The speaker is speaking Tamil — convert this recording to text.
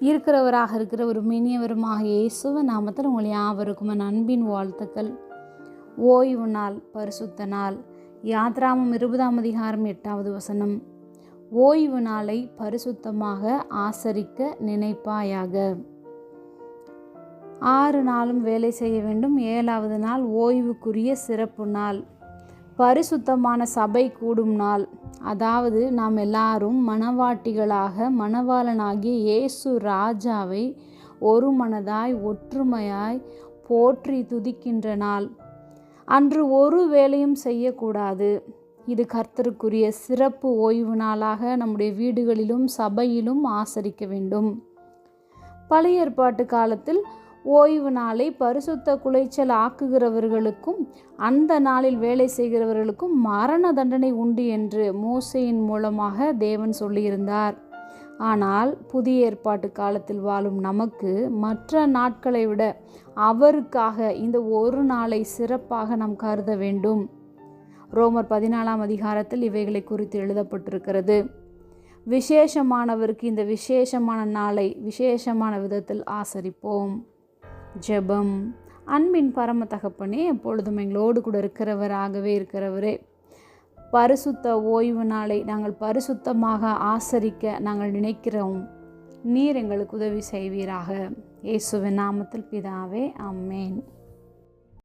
இருக்கிறவராக இருக்கிற ஒரு மினியவருமாக இயேசுவ நாமத்தில் உங்கள் யாவருக்கும் அன்பின் வாழ்த்துக்கள். ஓய்வு நாள் பரிசுத்த நாள். யாத்ராமம் இருபதாம் அதிகாரம் எட்டாவது வசனம். ஓய்வு நாளை பரிசுத்தமாக ஆசரிக்க நினைப்பாயாக. ஆறு நாளும் வேலை செய்ய வேண்டும். ஏழாவது நாள் ஓய்வுக்குரிய சிறப்பு நாள். பரிசுத்தமான சபை கூடும் நாள். அதாவது நாம் எல்லாரும் மணவாட்டிகளாக மணவாளனாகிய இயேசு ராஜாவை ஒரு மனதாய் ஒற்றுமையாய் போற்றி துதிக்கின்ற நாள். அன்று ஒரு வேலையும் செய்யக்கூடாது. இது கர்த்தருக்குரிய சிறப்பு ஓய்வு நாளாக நம்முடைய வீடுகளிலும் சபையிலும் ஆசரிக்க வேண்டும். பழைய ஏற்பாட்டு காலத்தில் ஓய்வு நாளை பரிசுத்த குலைச்சல் ஆக்குகிறவர்களுக்கும் அந்த நாளில் வேலை செய்கிறவர்களுக்கும் மரண தண்டனை உண்டு என்று மோசையின் மூலமாக தேவன் சொல்லியிருந்தார். ஆனால் புதிய ஏற்பாட்டு காலத்தில் வாழும் நமக்கு மற்ற நாட்களை விட அவருக்காக இந்த ஒரு நாளை சிறப்பாக நாம் கருத வேண்டும். ரோமர் பதினாலாம் அதிகாரத்தில் இவைகளை குறித்து எழுதப்பட்டிருக்கிறது. விசேஷமானவருக்கு இந்த விசேஷமான நாளை விசேஷமான விதத்தில் ஆசரிப்போம். ஜெபம் அன்பின் பரம தகப்பனே எப்பொழுதும் எங்களோடு கூட இருக்கிறவராகவே இருக்கிறவரே. பரிசுத்த ஓய்வு நாளை நாங்கள் பரிசுத்தமாக ஆசரிக்க நாங்கள் நினைக்கிறோம். நீர் எங்களுக்கு உதவி செய்வீராக. இயேசுவின் நாமத்தில் பிதாவே அம்மேன்